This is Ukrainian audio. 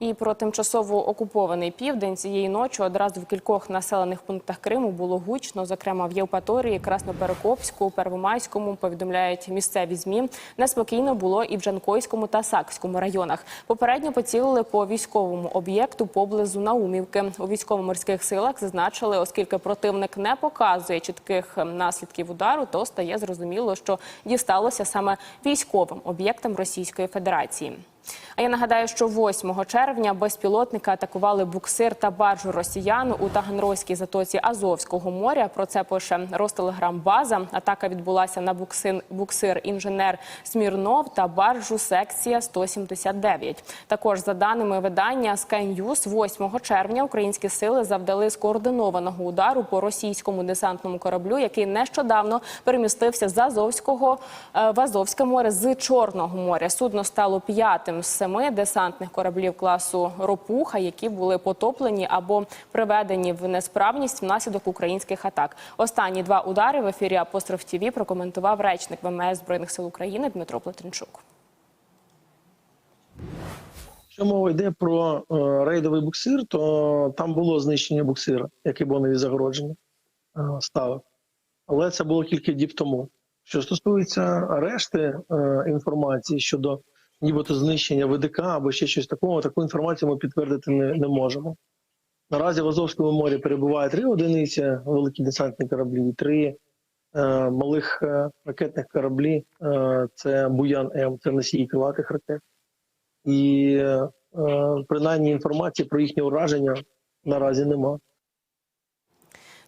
І про тимчасово окупований південь цієї ночі одразу в кількох населених пунктах Криму було гучно, зокрема в Євпаторії, Красноперекопську, Первомайському, повідомляють місцеві змі. Неспокійно було і в Жанкойському та Сакському районах. Попередньо поцілили по військовому об'єкту поблизу Наумівки. У військово-морських силах зазначили, оскільки противник не показує чітких наслідків удару, то стає зрозуміло, що дісталося саме військовим об'єктам Російської Федерації. А я нагадаю, що 8 червня безпілотники атакували буксир та баржу росіян у Таганрозькій затоці Азовського моря. Про це пише Ростелеграм-база. Атака відбулася на буксир, інженер Смірнов та баржу секція 179. Також за даними видання Sky News, 8 червня українські сили завдали скоординованого удару по російському десантному кораблю, який нещодавно перемістився з Азовського е, в Азовське море з Чорного моря. Судно стало п'ятим з семи десантних кораблів класу Ропуха, які були потоплені або приведені в несправність внаслідок українських атак. Останні два удари в ефірі Апостроф ТІВІ прокоментував речник ВМС Збройних сил України Дмитро Плетенчук. Якщо мова йде про е, рейдовий буксир, то там було знищення буксира, як і бонові загородження е, ставив. Але це було кілька діб тому. Що стосується решти е, інформації щодо нібито знищення ВДК або ще щось такого, таку інформацію ми підтвердити не, не можемо. Наразі в Азовському морі перебуває три одиниці великі десантні кораблі, три е, малих е, ракетних кораблі. Е, це Буян М, це носії крилатих ракет. І е, принаймні інформації про їхнє ураження наразі нема.